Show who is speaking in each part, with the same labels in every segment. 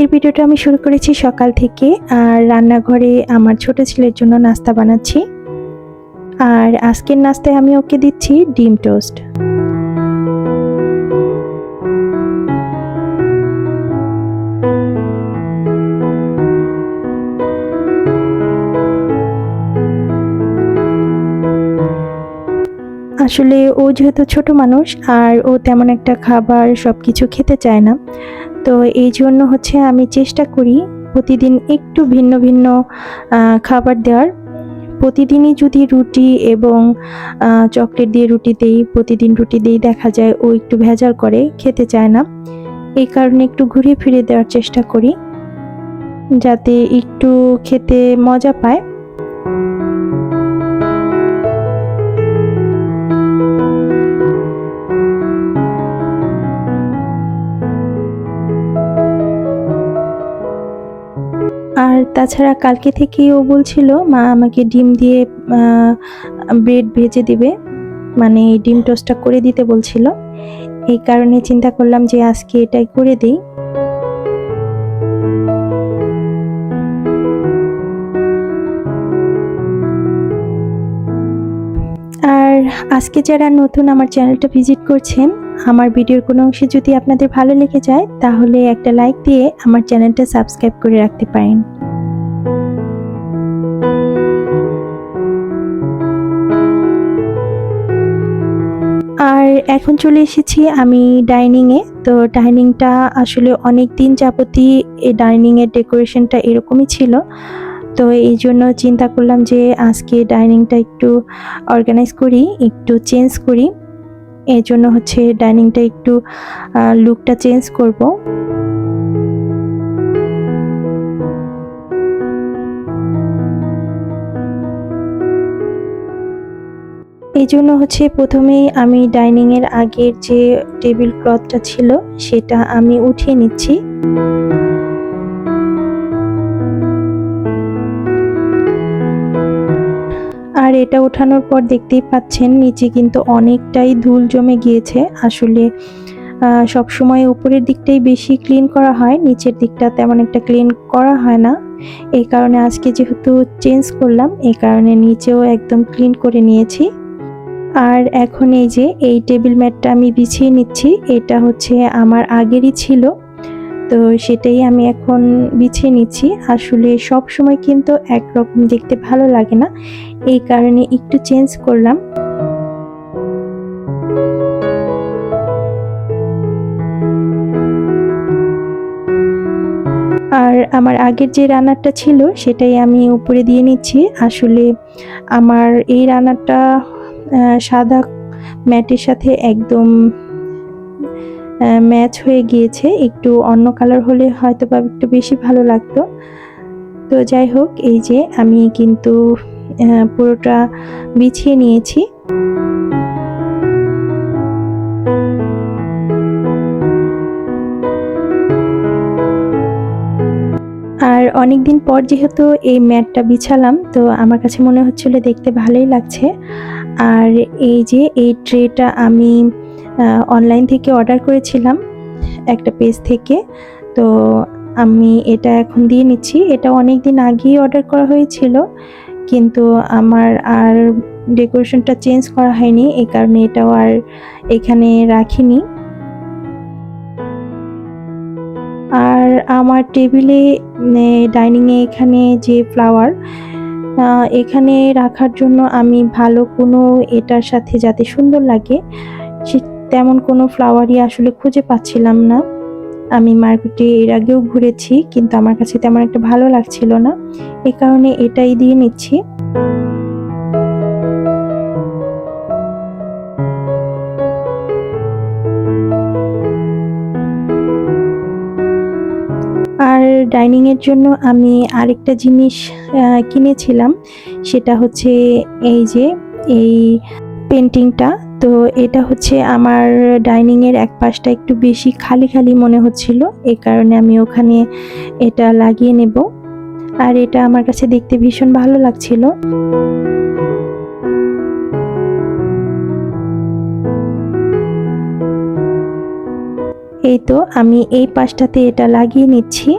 Speaker 1: আজকের ভিডিওটা আমি শুরু করেছি সকাল থেকে, আর রান্নাঘরে আমার ছোট ছেলের জন্য নাস্তা বানাচ্ছি। আর আজকের নাস্তায় আমি ওকে দিচ্ছি ডিম টোস্ট। আসলে ও যেহেতু ছোট মানুষ, আর ও তেমন একটা খাবার সব কিছু খেতে চায় না। তো এই জন্য হচ্ছে আমি চেষ্টা করি প্রতিদিন একটু ভিন্ন ভিন্ন খাবার দেওয়ার। প্রতিদিনই যদি রুটি এবং চকলেট দিয়ে রুটি দেই, প্রতিদিন রুটি দিই, দেখা যায় ও একটু ভেজাল করে, খেতে চায় না। এই কারণে একটু ঘুরিয়ে ফিরিয়ে দেওয়ার চেষ্টা করি, যাতে একটু খেতে মজা পায়। আর তাছাড়া কালকে থেকে ও বলছিল, মা আমাকে ডিম দিয়ে ব্রেড ভেজে দিবে। মানে এই ডিম টোস্টটা করে দিতে বলছিল। এই কারণে চিন্তা করলাম যে আজকে এটাই করে দিই। আর আজকে যারা নতুন আমার চ্যানেলটা ভিজিট করছেন আমার ভিডিওর কোনো অংশে যদি আপনাদের ভালো লেগে যায়, তাহলে একটা লাইক দিয়ে আমার চ্যানেলটা সাবস্ক্রাইব করে রাখতে পারেন। আর এখন চলে এসেছি আমি ডাইনিংয়ে। তো ডাইনিংটা আসলে অনেক দিন যাবতই এই ডাইনিংয়ের ডেকোরেশনটা এরকমই ছিল। তো এই জন্য চিন্তা করলাম যে আজকে ডাইনিংটা একটু অর্গানাইজ করি, একটু চেঞ্জ করি। এই জন্য হচ্ছে ডাইনিংটা একটু লুকটা চেঞ্জ করব। এই জন্য হচ্ছে প্রথমেই আমি ডাইনিংয়ের আগের যে টেবিল ক্লথটা ছিল, সেটা আমি উঠিয়ে নিচ্ছি। এটা ওঠানোর পর দেখতেই পাচ্ছেন নিচে কিন্তু অনেকটাই ধুল জমে গিয়েছে। আসলে সব সময় উপরের দিকটাই বেশি ক্লিন করা হয়, নিচের দিকটা তেমন একটা ক্লিন করা হয় না। এই কারণে আজকে যেহেতু চেঞ্জ করলাম, এই কারণে নিচেও একদম ক্লিন করে নিয়েছি। আর এখন এই যে, এই টেবিল ম্যাটটা আমি বিছিয়ে নিচ্ছি, এটা হচ্ছে আমার আগেরই ছিল। তো সেটাই আমি এখন বিছিয়ে নিচ্ছি। আসলে সব সময় কিন্তু একরকম দেখতে ভালো লাগে না। এই কারণে একটু চেঞ্জ করলাম। আর আমার আগের যে রান্নাটা ছিল সেটাই আমি উপরে দিয়ে নিচ্ছি। আসলে আমার এই রান্নারটা আহ, সাদা ম্যাটের সাথে একদম ম্যাচ হয়ে গিয়েছে। একটু অন্য কালার হলে হয়তো বা একটু বেশি ভালো লাগতো। তো যাই হোক, এই যে আমি কিন্তু পুরোটা বিছিয়ে নিয়েছি। আর অনেক দিন পর যেহেতু এই ম্যাটটা বিছালাম, তো আমার কাছে মনে হচ্ছিল দেখতে ভালোই লাগছে। আর এই যে, এই ট্রেটা আমি অনলাইন থেকে অর্ডার করেছিলাম একটা পেজ থেকে। তো আমি এটা এখন দিয়ে নিচ্ছি। এটা অনেক দিন আগেই অর্ডার করা হয়েছিল, কিন্তু আমার আর ডেকোরেশনটা চেঞ্জ করা হয়নি, এই কারণে এটাও আর এখানে রাখিনি। আর আমার টেবিলে ডাইনিংয়ে এখানে যে ফ্লাওয়ার এখানে রাখার জন্য আমি ভালো কোনো এটার সাথে যাতে সুন্দর লাগে তেমন কোনো ফ্লাওয়ারই আসলে খুঁজে পাচ্ছিলাম না। আমি মার্কেটে এর আগেও ঘুরেছি, কিন্তু আমার কাছে তেমন একটা ভালো লাগছিল না। এ কারণে এটাই দিয়ে নিচ্ছি। আর ডাইনিংয়ের জন্য আমি আরেকটা জিনিস কিনেছিলাম। সেটা হচ্ছে এই যে, এই পেন্টিংটা তো এটা হচ্ছে আমার ডাইনিংয়ের এক পাশটা একটু বেশি খালি খালি মনে হচ্ছিল। এই কারণে আমি ওখানে এটা লাগিয়ে নেব। আর এটা আমার কাছে দেখতে ভীষণ ভালো লাগছিল। এই তো আমি এই পাশটাতে এটা লাগিয়ে নিচ্ছি।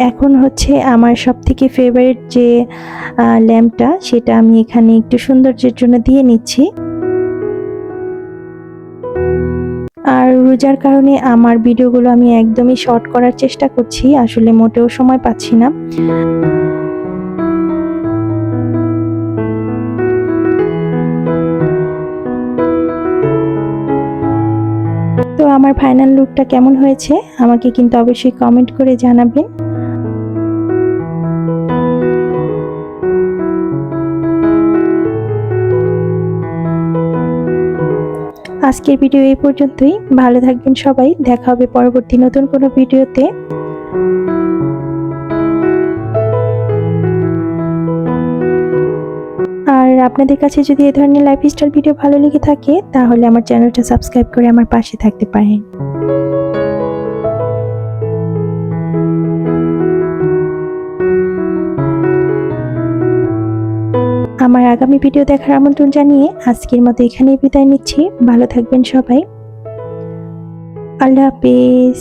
Speaker 1: এখন হচ্ছে আমার সব থেকে ফেভারিট যে ল্যাম্পটা সেটা আমি এখানে একটু সৌন্দর্যের জন্য দিয়ে নিচ্ছি। আর রোজার কারণে আমার ভিডিওগুলো আমি একদমই শর্ট করার চেষ্টা করছি, আসলে মোটেও সময় পাচ্ছি না। তো আমার ফাইনাল লুকটা কেমন হয়েছে? আমাকে কিন্তু অবশ্যই কমেন্ট করে জানাবেন। আজকের ভিডিও এই পর্যন্তই। ভালো থাকবেন সবাই। দেখা হবে পরবর্তী নতুন কোনো ভিডিওতে। আর আপনাদের কাছে যদি এ ধরনের লাইফস্টাইল ভিডিও ভালো লেগে থাকে, তাহলে আমার চ্যানেলটা সাবস্ক্রাইব করে আমার পাশে থাকতে পারেন। আমার আগামী ভিডিও দেখার আমন্ত্রণ জানিয়ে আজকের মতো এখানেই বিদায় নিচ্ছি। ভালো থাকবেন সবাই। আল্লাহ হাফিজ।